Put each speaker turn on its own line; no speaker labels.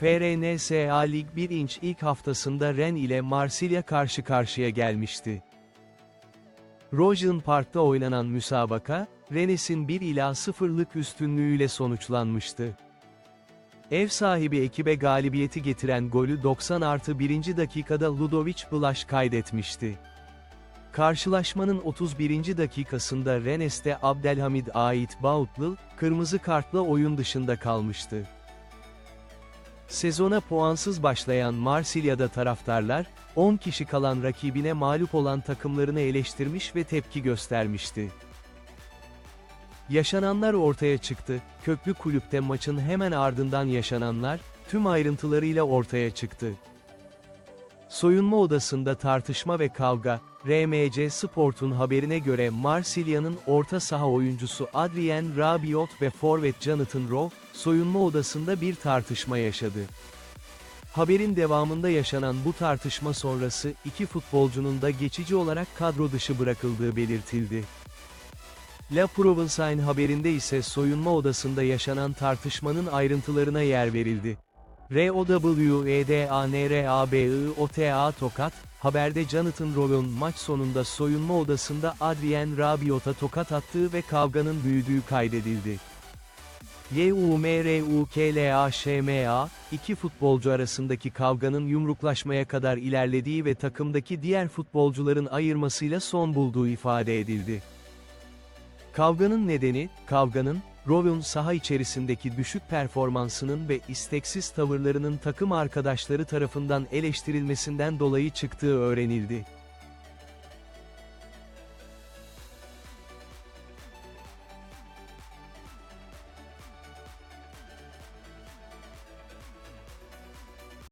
FRNSA Lig 1 inç ilk haftasında Ren ile Marsilya karşı karşıya gelmişti. Rojan Park'ta oynanan müsabaka, Rennes'in 1 ila 0'lık üstünlüğüyle sonuçlanmıştı. Ev sahibi ekibe galibiyeti getiren golü 90 artı 1. dakikada Ludovic Blaž kaydetmişti. Karşılaşmanın 31. dakikasında Rennes'te Abdelhamid ait Bautlı, kırmızı kartla oyun dışında kalmıştı. Sezona puansız başlayan Marsilya'da taraftarlar, 10 kişi kalan rakibine mağlup olan takımlarını eleştirmiş ve tepki göstermişti. Yaşananlar ortaya çıktı, köklü kulüpte maçın hemen ardından yaşananlar, tüm ayrıntılarıyla ortaya çıktı. Soyunma odasında tartışma ve kavga, RMC Sport'un haberine göre Marsilya'nın orta saha oyuncusu Adrien Rabiot ve forvet Jonathan Rowe, soyunma odasında bir tartışma yaşadı. Haberin devamında yaşanan bu tartışma sonrası iki futbolcunun da geçici olarak kadro dışı bırakıldığı belirtildi. La Provença'nın haberinde ise soyunma odasında yaşanan tartışmanın ayrıntılarına yer verildi. ROWEDANRABIOTA Tokat, haberde Jonathan Rowe'un maç sonunda soyunma odasında Adrien Rabiot'a tokat attığı ve kavganın büyüdüğü kaydedildi. YUMRUKLAŞMA, iki futbolcu arasındaki kavganın yumruklaşmaya kadar ilerlediği ve takımdaki diğer futbolcuların ayırmasıyla son bulduğu ifade edildi. Kavganın nedeni, kavganın, Rowe'un saha içerisindeki düşük performansının ve isteksiz tavırlarının takım arkadaşları tarafından eleştirilmesinden dolayı çıktığı öğrenildi.